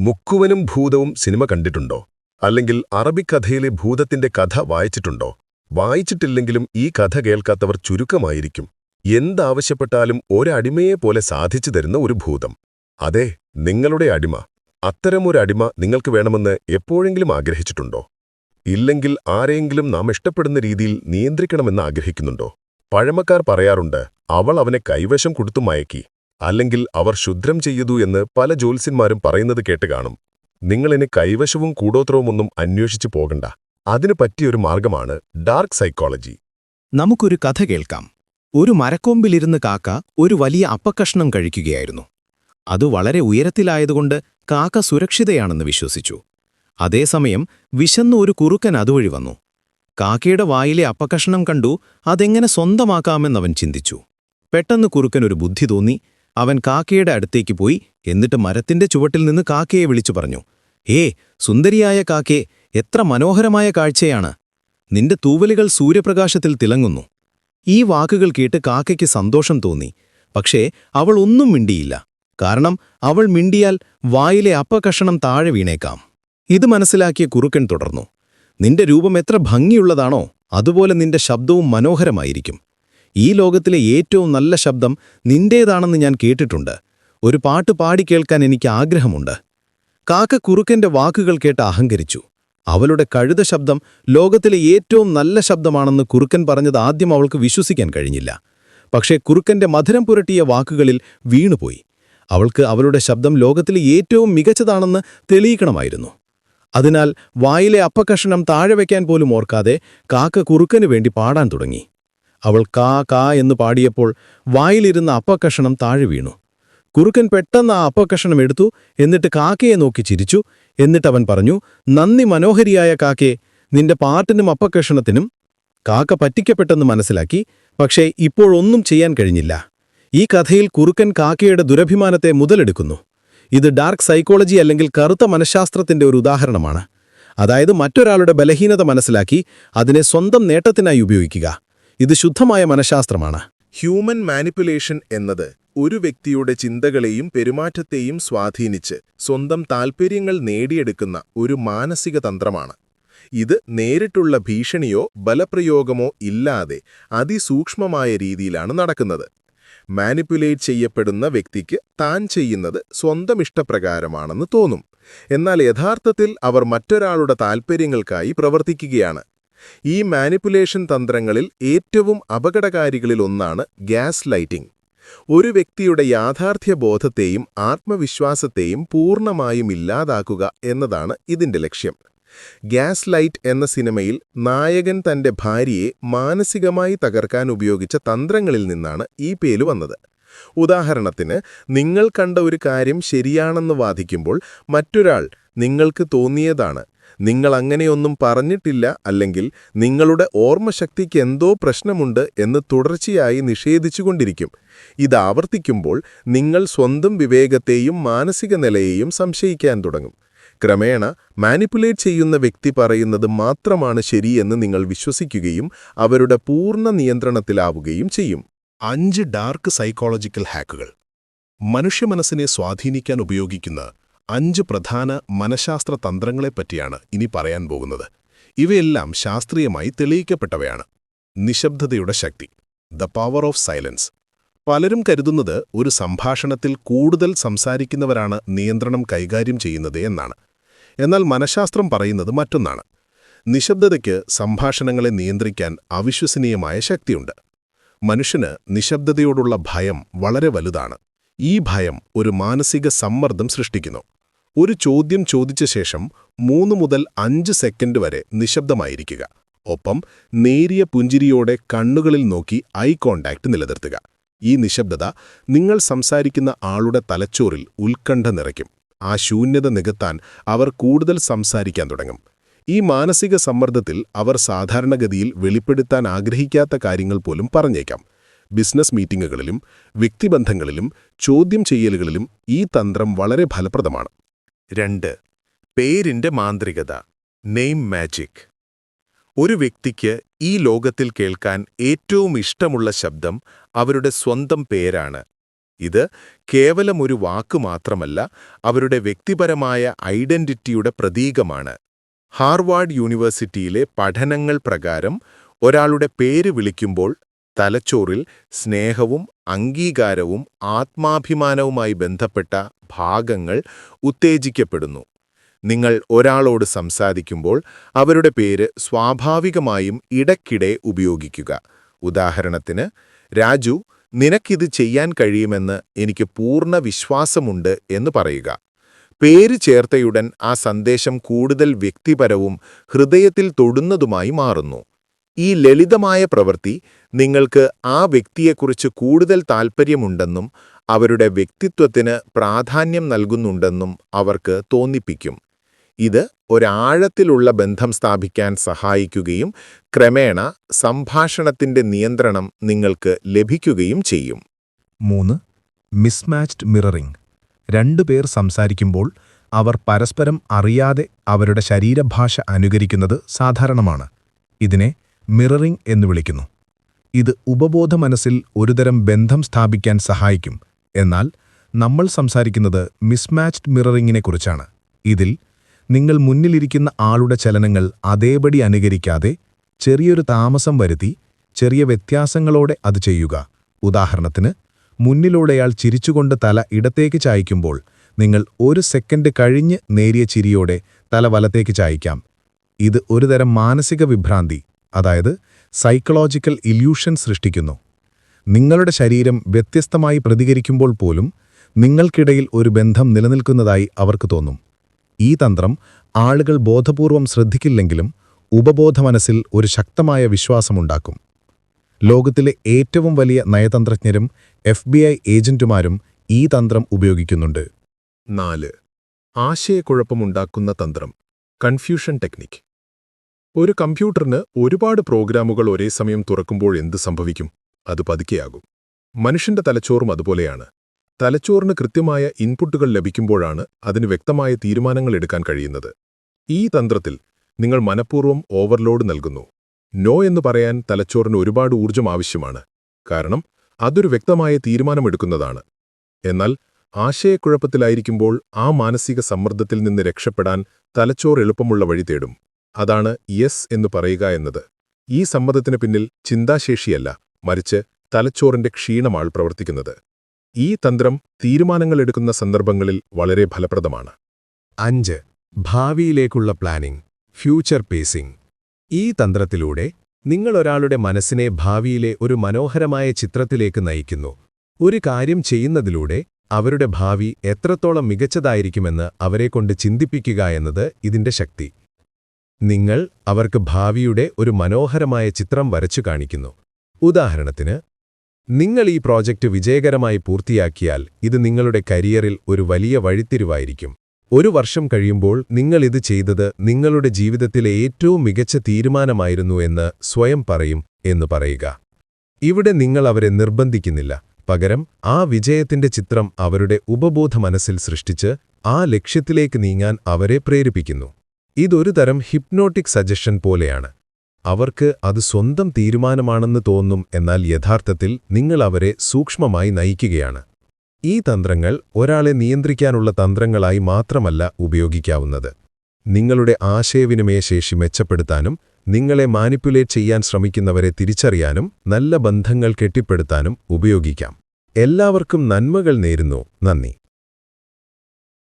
മുക്കുവനും ഭൂതവും cinema കണ്ടിട്ടുണ്ടോ? അല്ലെങ്കിൽ അറബിക്കഥയിലെ ഭൂതത്തിന്റെ കഥ വായിച്ചിട്ടുണ്ടോ? വായിച്ചിട്ടില്ലെങ്കിലും ഈ കഥ കേൾക്കാത്തവർ ചുരുക്കമായിരിക്കും. എന്താവശ്യപ്പെട്ടാലും ഒരടിമയെപ്പോലെ സാധിച്ചു തരുന്ന ഒരു ഭൂതം. അതെ നിങ്ങളുടെ അടിമ. അത്തരമൊരടിമ നിങ്ങൾക്ക് വേണമെന്ന് എപ്പോഴെങ്കിലും ആഗ്രഹിച്ചിട്ടുണ്ടോ? ഇല്ലെങ്കിൽ ആരെയെങ്കിലും നാം ഇഷ്ടപ്പെടുന്ന രീതിയിൽ നിയന്ത്രിക്കണമെന്ന് ആഗ്രഹിക്കുന്നുണ്ടോ? പഴമക്കാർ പറയാറുണ്ട് അവൾ അവനെ കൈവശം കൊടുത്തു മയക്കി. അല്ലെങ്കിൽ അവർ ശുദ്രം ചെയ്തു എന്ന് പല ജ്യോത്സ്യന്മാരും പറയുന്നത് കേട്ട് കാണും. നിങ്ങളിനി കൈവശവും കൂടോത്രവുമൊന്നും അന്വേഷിച്ചു പോകണ്ട. അതിനു പറ്റിയൊരു മാർഗമാണ് ഡാർക്ക് സൈക്കോളജി. നമുക്കൊരു കഥ കേൾക്കാം. ഒരു മരക്കൊമ്പിലിരുന്ന് കാക്ക ഒരു വലിയ അപ്പക്കഷ്ണം കഴിക്കുകയായിരുന്നു. അത് വളരെ ഉയരത്തിലായതുകൊണ്ട് കാക്ക സുരക്ഷിതയാണെന്ന് വിശ്വസിച്ചു. അതേസമയം വിശന്നു ഒരു കുറുക്കൻ അതുവഴി വന്നു. കാക്കയുടെ വായിലെ അപ്പക്കഷ്ണം കണ്ടു അതെങ്ങനെ സ്വന്തമാക്കാമെന്നവൻ ചിന്തിച്ചു. പെട്ടെന്ന് കുറുക്കൻ ഒരു ബുദ്ധി തോന്നി അവൻ കാക്കയുടെ അടുത്തേക്ക് പോയി എന്നിട്ട് മരത്തിന്റെ ചുവട്ടിൽ നിന്ന് കാക്കയെ വിളിച്ചു പറഞ്ഞു ഏ സുന്ദരിയായ കാക്കേ എത്ര മനോഹരമായ കാഴ്ചയാണ്. നിന്റെ തൂവലുകൾ സൂര്യപ്രകാശത്തിൽ തിളങ്ങുന്നു. ഈ വാക്കുകൾ കേട്ട് കാക്കയ്ക്ക് സന്തോഷം തോന്നി പക്ഷേ അവൾ ഒന്നും മിണ്ടിയില്ല. കാരണം അവൾ മിണ്ടിയാൽ വായിലെ അപ്പകഷണം താഴെ വീണേക്കാം. ഇത് മനസ്സിലാക്കിയ കുറുക്കൻ തുടർന്നു നിന്റെ രൂപം എത്ര ഭംഗിയുള്ളതാണോ അതുപോലെ നിന്റെ ശബ്ദവും മനോഹരമായിരിക്കും. ഈ ലോകത്തിലെ ഏറ്റവും നല്ല ശബ്ദം നിന്റേതാണെന്ന് ഞാൻ കേട്ടിട്ടുണ്ട്. ഒരു പാട്ട് പാടി കേൾക്കാൻ എനിക്ക് ആഗ്രഹമുണ്ട്. കാക്ക കുറുക്കന്റെ വാക്കുകൾ കേട്ട് അഹങ്കരിച്ചു. അവളുടെ കഴുത ശബ്ദം ലോകത്തിലെ ഏറ്റവും നല്ല ശബ്ദമാണെന്ന് കുറുക്കൻ പറഞ്ഞത് ആദ്യം അവൾക്ക് വിശ്വസിക്കാൻ കഴിഞ്ഞില്ല. പക്ഷേ കുറുക്കന്റെ മധുരം പുരട്ടിയ വാക്കുകളിൽ വീണുപോയി. അവൾക്ക് അവളുടെ ശബ്ദം ലോകത്തിലെ ഏറ്റവും മികച്ചതാണെന്ന് തെളിയിക്കണമായിരുന്നു. അതിനാൽ വായിലെ അപ്പക്കഷണം താഴെ വയ്ക്കാൻ പോലും ഓർക്കാതെ കാക്ക കുറുക്കനു വേണ്ടി പാടാൻ തുടങ്ങി. അവൾ കാ കാ എന്ന് പാടിയപ്പോൾ വായിലിരുന്ന അപ്പക്കഷണം താഴെ വീണു. കുറുക്കൻ പെട്ടെന്ന് ആ അപ്പക്കഷണം എടുത്തു എന്നിട്ട് കാക്കയെ നോക്കി ചിരിച്ചു. എന്നിട്ടവൻ പറഞ്ഞു നന്ദി മനോഹരിയായ കാക്കേ നിന്റെ പാട്ടിനും അപ്പക്കഷണത്തിനും കാക്ക പറ്റിക്കപ്പെട്ടെന്ന് മനസ്സിലാക്കി പക്ഷേ ഇപ്പോഴൊന്നും ചെയ്യാൻ കഴിഞ്ഞില്ല. ഈ കഥയിൽ കുറുക്കൻ കാക്കയുടെ ദുരഭിമാനത്തെ മുതലെടുക്കുന്നു. ഇത് ഡാർക്ക് സൈക്കോളജി അല്ലെങ്കിൽ കറുത്ത മനഃശാസ്ത്രത്തിന്റെ ഒരു ഉദാഹരണമാണ്. അതായത് മറ്റൊരാളുടെ ബലഹീനത മനസ്സിലാക്കി അതിനെ സ്വന്തം നേട്ടത്തിനായി ഉപയോഗിക്കുക. ഇത് ശുദ്ധമായ മനഃശാസ്ത്രമാണ്. ഹ്യൂമൻ മാനിപ്പുലേഷൻ എന്നത് ഒരു വ്യക്തിയുടെ ചിന്തകളെയും പെരുമാറ്റത്തെയും സ്വാധീനിച്ച് സ്വന്തം താൽപ്പര്യങ്ങൾ നേടിയെടുക്കുന്ന ഒരു മാനസിക തന്ത്രമാണ്. ഇത് നേരിട്ടുള്ള ഭീഷണിയോ ബലപ്രയോഗമോ ഇല്ലാതെ അതിസൂക്ഷ്മമായ രീതിയിലാണ് നടക്കുന്നത്. മാനിപ്പുലേറ്റ് ചെയ്യപ്പെടുന്ന വ്യക്തിക്ക് താൻ ചെയ്യുന്നത് സ്വന്തം ഇഷ്ടപ്രകാരമാണെന്ന് തോന്നും. എന്നാൽ യഥാർത്ഥത്തിൽ അവർ മറ്റൊരാളുടെ താൽപ്പര്യങ്ങൾക്കായി പ്രവർത്തിക്കുകയാണ്. ഈ മാനിപ്പുലേഷൻ തന്ത്രങ്ങളിൽ ഏറ്റവും അപകടകാരികളിൽ ഒന്നാണ് ഗ്യാസ് ലൈറ്റിംഗ്. ഒരു വ്യക്തിയുടെ യാഥാർത്ഥ്യ ബോധത്തെയും ആത്മവിശ്വാസത്തെയും പൂർണമായും ഇല്ലാതാക്കുക എന്നതാണ് ഇതിന്റെ ലക്ഷ്യം. ഗ്യാസ് ലൈറ്റ് എന്ന സിനിമയിൽ നായകൻ തന്റെ ഭാര്യയെ മാനസികമായി തകർക്കാൻ ഉപയോഗിച്ച തന്ത്രങ്ങളിൽ നിന്നാണ് ഈ പേര് വന്നത്. ഉദാഹരണത്തിന് നിങ്ങൾ കണ്ട ഒരു കാര്യം ശരിയാണെന്ന് വാദിക്കുമ്പോൾ മറ്റൊരാൾ നിങ്ങൾക്ക് തോന്നിയതാണ് നിങ്ങൾ അങ്ങനെയൊന്നും പറഞ്ഞിട്ടില്ല അല്ലെങ്കിൽ നിങ്ങളുടെ ഓർമ്മശക്തിക്ക് എന്തോ പ്രശ്നമുണ്ട് എന്ന് തുടർച്ചയായി നിഷേധിച്ചുകൊണ്ടിരിക്കും. ഇത് ആവർത്തിക്കുമ്പോൾ നിങ്ങൾ സ്വന്തം വിവേകത്തെയും മാനസിക നിലയെയും സംശയിക്കാൻ തുടങ്ങും. ക്രമേണ മാനിപ്പുലേറ്റ് ചെയ്യുന്ന വ്യക്തി പറയുന്നത് മാത്രമാണ് ശരിയെന്ന് നിങ്ങൾ വിശ്വസിക്കുകയും അവരുടെ പൂർണ നിയന്ത്രണത്തിലാവുകയും ചെയ്യും. അഞ്ച് ഡാർക്ക് സൈക്കോളജിക്കൽ ഹാക്കുകൾ. മനുഷ്യ മനസ്സിനെ സ്വാധീനിക്കാൻ ഉപയോഗിക്കുന്ന അഞ്ച് പ്രധാന മനഃശാസ്ത്ര തന്ത്രങ്ങളെപ്പറ്റിയാണ് ഇനി പറയാൻ പോകുന്നത്. ഇവയെല്ലാം ശാസ്ത്രീയമായി തെളിയിക്കപ്പെട്ടവയാണ്. നിശബ്ദതയുടെ ശക്തി ദ പവർ ഓഫ് സൈലൻസ്. പലരും കരുതുന്നത് ഒരു സംഭാഷണത്തിൽ കൂടുതൽ സംസാരിക്കുന്നവരാണ് നിയന്ത്രണം കൈകാര്യം ചെയ്യുന്നത് എന്നാണ്. എന്നാൽ മനഃശാസ്ത്രം പറയുന്നത് മറ്റൊന്നാണ്. നിശബ്ദതയ്ക്ക് സംഭാഷണങ്ങളെ നിയന്ത്രിക്കാൻ അവിശ്വസനീയമായ ശക്തിയുണ്ട്. മനുഷ്യന് നിശബ്ദതയോടുള്ള ഭയം വളരെ വലുതാണ്. ഈ ഭയം ഒരു മാനസിക സമ്മർദ്ദം സൃഷ്ടിക്കുന്നു. ഒരു ചോദ്യം ചോദിച്ച ശേഷം മൂന്ന് മുതൽ അഞ്ച് സെക്കൻഡ് വരെ നിശബ്ദമായിരിക്കുക. ഒപ്പം നേരിയ പുഞ്ചിരിയോടെ കണ്ണുകളിൽ നോക്കി ഐ കോണ്ടാക്ട് നിലനിർത്തുക. ഈ നിശബ്ദത നിങ്ങൾ സംസാരിക്കുന്ന ആളുടെ തലച്ചോറിൽ ഉത്കണ്ഠ നിറയ്ക്കും. ആ ശൂന്യത നികത്താൻ അവർ കൂടുതൽ സംസാരിക്കാൻ തുടങ്ങും. ഈ മാനസിക സമ്മർദ്ദത്തിൽ അവർ സാധാരണഗതിയിൽ വെളിപ്പെടുത്താൻ ആഗ്രഹിക്കാത്ത കാര്യങ്ങൾ പോലും പറഞ്ഞേക്കാം. ബിസിനസ് മീറ്റിംഗുകളിലും വ്യക്തിബന്ധങ്ങളിലും ചോദ്യം ചെയ്യലുകളിലും ഈ തന്ത്രം വളരെ ഫലപ്രദമാണ്. രണ്ട്. പേരിന്റെ മാന്ത്രികത. Name magic. ഒരു വ്യക്തിക്ക് ഈ ലോകത്തിൽ കേൾക്കാൻ ഏറ്റവും ഇഷ്ടമുള്ള ശബ്ദം അവരുടെ സ്വന്തം പേരാണ്. ഇത് കേവലം ഒരു വാക്ക് മാത്രമല്ല അവരുടെ വ്യക്തിപരമായ ഐഡന്റിറ്റിയുടെ പ്രതീകമാണ്. ഹാർവാർഡ് യൂണിവേഴ്സിറ്റിയിലെ പഠനങ്ങൾ പ്രകാരം ഒരാളുടെ പേര് വിളിക്കുമ്പോൾ തലച്ചോറിൽ സ്നേഹവും അംഗീകാരവും ആത്മാഭിമാനവുമായി ബന്ധപ്പെട്ട ഭാഗങ്ങൾ ഉത്തേജിക്കപ്പെടുന്നു. നിങ്ങൾ ഒരാളോട് സംസാരിക്കുമ്പോൾ അവരുടെ പേര് സ്വാഭാവികമായും ഇടയ്ക്കിടെ ഉപയോഗിക്കുക. ഉദാഹരണത്തിന് രാജു നിനക്കിത് ചെയ്യാൻ കഴിയുമെന്ന് എനിക്ക് പൂർണ വിശ്വാസമുണ്ട് എന്ന് പറയുക. പേര് ചേർത്തയുടൻ ആ സന്ദേശം കൂടുതൽ വ്യക്തിപരവും ഹൃദയത്തിൽ തൊടുന്നതുമായി മാറുന്നു. ഈ ലളിതമായ പ്രവൃത്തി നിങ്ങൾക്ക് ആ വ്യക്തിയെക്കുറിച്ച് കൂടുതൽ താൽപ്പര്യമുണ്ടെന്നും അവരുടെ വ്യക്തിത്വത്തിന് പ്രാധാന്യം നൽകുന്നുണ്ടെന്നും അവർക്ക് തോന്നിപ്പിക്കും. ഇത് ഒരാഴത്തിലുള്ള ബന്ധം സ്ഥാപിക്കാൻ സഹായിക്കുകയും ക്രമേണ സംഭാഷണത്തിന്റെ നിയന്ത്രണം നിങ്ങൾക്ക് ലഭിക്കുകയും ചെയ്യും. മൂന്ന് മിസ്മാച്ച്ഡ് മിററിംഗ് രണ്ടു പേർ സംസാരിക്കുമ്പോൾ അവർ പരസ്പരം അറിയാതെ അവരുടെ ശരീരഭാഷ അനുകരിക്കുന്നത് സാധാരണമാണ്. ഇതിനെ മിററിംഗ് എന്ന് വിളിക്കുന്നു. ഇത് ഉപബോധ മനസ്സിൽ ഒരുതരം ബന്ധം സ്ഥാപിക്കാൻ സഹായിക്കും. എന്നാൽ നമ്മൾ സംസാരിക്കുന്നത് മിസ്മാച്ച്ഡ് മിററിങ്ങിനെക്കുറിച്ചാണ് ഇതിൽ നിങ്ങൾ മുന്നിലിരിക്കുന്ന ആളുടെ ചലനങ്ങൾ അതേപടി അനുകരിക്കാതെ ചെറിയൊരു താമസം വരുത്തി ചെറിയ വ്യത്യാസങ്ങളോടെ അത് ചെയ്യുക. ഉദാഹരണത്തിന് മുന്നിലൂടെയാൾ ചിരിച്ചുകൊണ്ട് തല ഇടത്തേക്ക് ചായ്ക്കുമ്പോൾ നിങ്ങൾ ഒരു സെക്കൻഡ് കഴിഞ്ഞ് നേരിയ ചിരിയോടെ തല വലത്തേക്ക് ചായ്ക്കാം. ഇത് ഒരുതരം മാനസിക വിഭ്രാന്തി അതായത് സൈക്കോളജിക്കൽ ഇല്യൂഷൻ സൃഷ്ടിക്കുന്നു. നിങ്ങളുടെ ശരീരം വ്യത്യസ്തമായി പ്രതികരിക്കുമ്പോൾ പോലും നിങ്ങൾക്കിടയിൽ ഒരു ബന്ധം നിലനിൽക്കുന്നതായി അവർക്ക് തോന്നും. ഈ തന്ത്രം ആളുകൾ ബോധപൂർവം ശ്രദ്ധിക്കില്ലെങ്കിലും ഉപബോധ മനസ്സിൽ ഒരു ശക്തമായ വിശ്വാസമുണ്ടാക്കും ലോകത്തിലെ ഏറ്റവും വലിയ നയതന്ത്രജ്ഞരും എഫ് ബി ഐ ഏജന്റുമാരും ഈ തന്ത്രം ഉപയോഗിക്കുന്നുണ്ട്. നാല്. ആശയക്കുഴപ്പമുണ്ടാക്കുന്ന തന്ത്രം. Confusion technique. ഒരു കമ്പ്യൂട്ടറിന് ഒരുപാട് പ്രോഗ്രാമുകൾ ഒരേ സമയം തുറക്കുമ്പോൾ എന്ത് സംഭവിക്കും? അത് പതുക്കെയാകും. മനുഷ്യന്റെ തലച്ചോറും അതുപോലെയാണ്. തലച്ചോറിന് കൃത്യമായ ഇൻപുട്ടുകൾ ലഭിക്കുമ്പോഴാണ് അതിന് വ്യക്തമായ തീരുമാനങ്ങൾ എടുക്കാൻ കഴിയുന്നത്. ഈ തന്ത്രത്തിൽ നിങ്ങൾ മനഃപൂർവം ഓവർലോഡ് നൽകുന്നു. നോ എന്ന് പറയാൻ തലച്ചോറിന് ഒരുപാട് ഊർജം ആവശ്യമാണ്. കാരണം അതൊരു വ്യക്തമായ തീരുമാനമെടുക്കുന്നതാണ് എന്നാൽ ആശയക്കുഴപ്പത്തിലായിരിക്കുമ്പോൾ ആ മാനസിക സമ്മർദ്ദത്തിൽ നിന്ന് രക്ഷപ്പെടാൻ തലച്ചോർ എളുപ്പമുള്ള വഴി തേടും. അതാണ് യെസ് എന്ന് പറയുക എന്നത്. ഈ സമ്മതത്തിന് പിന്നിൽ ചിന്താശേഷിയല്ല മറിച്ച് തലച്ചോറിന്റെ ക്ഷീണമാൾ പ്രവർത്തിക്കുന്നത്. ഈ തന്ത്രം തീരുമാനങ്ങൾ എടുക്കുന്ന സന്ദർഭങ്ങളിൽ വളരെ ഫലപ്രദമാണ്. അഞ്ച് ഭാവിയിലേക്കുള്ള പ്ലാനിംഗ് ഫ്യൂച്ചർ പേസിംഗ്. ഈ തന്ത്രത്തിലൂടെ നിങ്ങളൊരാളുടെ മനസ്സിനെ ഭാവിയിലെ ഒരു മനോഹരമായ ചിത്രത്തിലേക്ക് നയിക്കുന്നു. ഒരു കാര്യം ചെയ്യുന്നതിലൂടെ അവരുടെ ഭാവി എത്രത്തോളം മികച്ചതായിരിക്കുമെന്ന് അവരെക്കൊണ്ട് ചിന്തിപ്പിക്കുക എന്നത് ഇതിന്റെ ശക്തി. നിങ്ങൾ അവർക്ക് ഭാവിയുടെ ഒരു മനോഹരമായ ചിത്രം വരച്ചു കാണിക്കുന്നു. ഉദാഹരണത്തിന് നിങ്ങൾ ഈ പ്രോജക്റ്റ് വിജയകരമായി പൂർത്തിയാക്കിയാൽ ഇത് നിങ്ങളുടെ കരിയറിൽ ഒരു വലിയ വഴിത്തിരിവായിരിക്കും. ഒരു വർഷം കഴിയുമ്പോൾ നിങ്ങൾ ഇത് ചെയ്തത് നിങ്ങളുടെ ജീവിതത്തിലെ ഏറ്റവും മികച്ച തീരുമാനമായിരുന്നു എന്ന് സ്വയം പറയും എന്ന് പറയുക. ഇവിടെ നിങ്ങൾ അവരെ നിർബന്ധിക്കുന്നില്ല. പകരം ആ വിജയത്തിന്റെ ചിത്രം അവരുടെ ഉപബോധ മനസ്സിൽ സൃഷ്ടിച്ച് ആ ലക്ഷ്യത്തിലേക്ക് നീങ്ങാൻ അവരെ പ്രേരിപ്പിക്കുന്നു. ഇതൊരു തരം ഹിപ്നോട്ടിക് സജഷൻ പോലെയാണ്. അവർക്ക് അത് സ്വന്തം തീരുമാനമാണെന്ന് തോന്നും എന്നാൽ യഥാർത്ഥത്തിൽ നിങ്ങൾ അവരെ സൂക്ഷ്മമായി നയിക്കുകയാണ്. ഈ തന്ത്രങ്ങൾ ഒരാളെ നിയന്ത്രിക്കാനുള്ള തന്ത്രങ്ങളായി മാത്രമല്ല ഉപയോഗിക്കാവുന്നത്. നിങ്ങളുടെ ആശയവിനിമയശേഷി മെച്ചപ്പെടുത്താനും നിങ്ങളെ മാനിപ്പുലേറ്റ് ചെയ്യാൻ ശ്രമിക്കുന്നവരെ തിരിച്ചറിയാനും നല്ല ബന്ധങ്ങൾ കെട്ടിപ്പടുത്താനും ഉപയോഗിക്കാം. എല്ലാവർക്കും നന്മകൾ നേരുന്നു. നന്ദി.